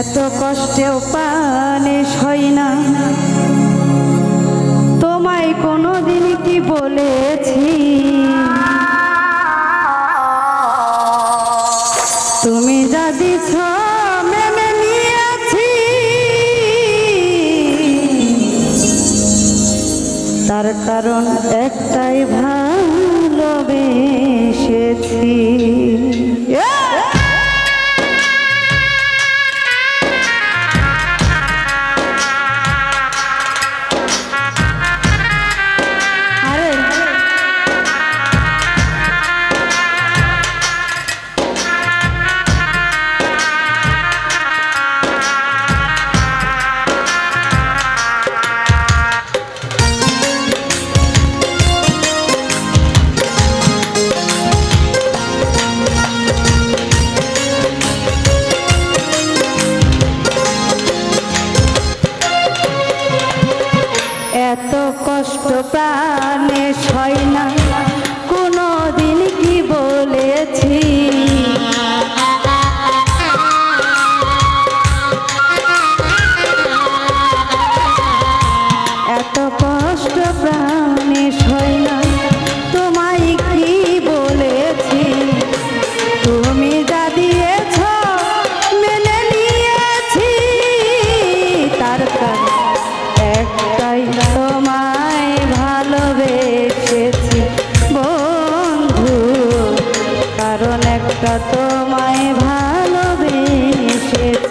এত কষ্টেও পানে সই না। তোমায় কোনোদিন কি বলেছি? তুমি যা দিছ, মেনে নিয়েছি। তার কারণ একটাই ভালোবেসেছি। কষ্ট প্রাণে সয় না কোনো দিন কি বলেছি? এত ভালোবেসেছি বন্ধু কারণ একটা তোমায় ভালোবেসেছি।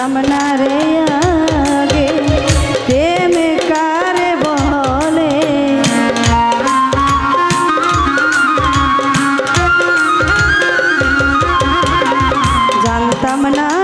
জানতাম না রে আগে প্রেমে কারে বলে? জানতাম না